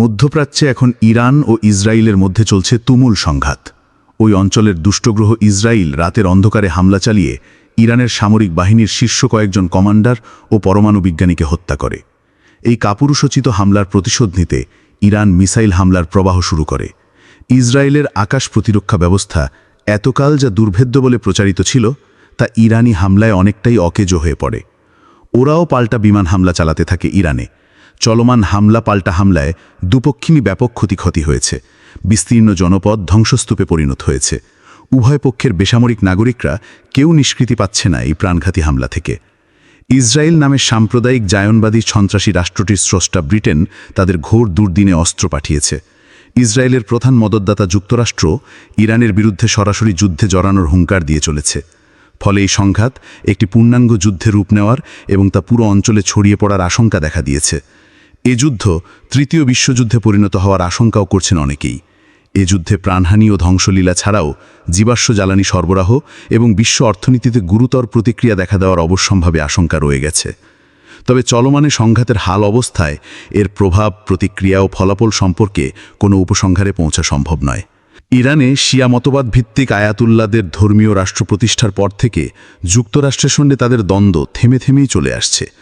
মধ্যপ্রাচ্যে এখন ইরান ও ইসরায়েলের মধ্যে চলছে তুমুল সংঘাত। ওই অঞ্চলের দুষ্টগ্রহ ইসরায়েল রাতের অন্ধকারে হামলা চালিয়ে ইরানের সামরিক বাহিনীর শীর্ষ কয়েকজন কমান্ডার ও পরমাণু বিজ্ঞানীকে হত্যা করে। এই কাপুরুষোচিত হামলার প্রতিশোধ নিতে ইরান মিসাইল হামলার প্রবাহ শুরু করে। ইসরায়েলের আকাশ প্রতিরক্ষা ব্যবস্থা এতকাল যা দুর্ভেদ্য বলে প্রচারিত ছিল, তা ইরানি হামলায় অনেকটাই অকেজো হয়ে পড়ে। ওরাও পাল্টা বিমান হামলা চালাতে থাকে ইরানে চলমান হামলা পাল্টা হামলায় দুপক্ষিণী ব্যাপক ক্ষতিক্ষতি হয়েছে। বিস্তীর্ণ জনপদ ধ্বংসস্তূপে পরিণত হয়েছে। উভয় পক্ষের বেসামরিক নাগরিকরা কেউ নিষ্কৃতি পাচ্ছে না এই প্রাণঘাতী হামলা থেকে। ইসরায়েল নামে সাম্প্রদায়িক জায়নবাদী সন্ত্রাসী রাষ্ট্রটির স্রষ্টা ব্রিটেন তাদের ঘোর দুর্দিনে অস্ত্র পাঠিয়েছে। ইসরায়েলের প্রধান মদতদাতা যুক্তরাষ্ট্র ইরানের বিরুদ্ধে সরাসরি যুদ্ধে জড়ানোর হুঙ্কার দিয়ে চলেছে। ফলে এই সংঘাত একটি পূর্ণাঙ্গ যুদ্ধে রূপ নেওয়ার এবং তা পুরো অঞ্চলে ছড়িয়ে পড়ার আশঙ্কা দেখা দিয়েছে। এ যুদ্ধ তৃতীয় বিশ্বযুদ্ধে পরিণত হওয়ার আশঙ্কাও করছেন অনেকেই। এ যুদ্ধে প্রাণহানি ও ধ্বংসলীলা ছাড়াও জীবাশ্ম জ্বালানি সরবরাহ এবং বিশ্ব অর্থনীতিতে গুরুতর প্রতিক্রিয়া দেখা দেওয়ার অবশ্যম্ভাবে আশঙ্কা রয়ে গেছে। তবে চলমানে সংঘাতের হাল অবস্থায় এর প্রভাব, প্রতিক্রিয়া ও ফলাফল সম্পর্কে কোনো উপসংহারে পৌঁছা সম্ভব নয়। ইরানে শিয়া মতবাদ ভিত্তিক আয়াতুল্লাদের ধর্মীয় রাষ্ট্র প্রতিষ্ঠার পর থেকে যুক্তরাষ্ট্রের সঙ্গে তাদের দ্বন্দ্ব থেমে থেমেই চলে আসছে।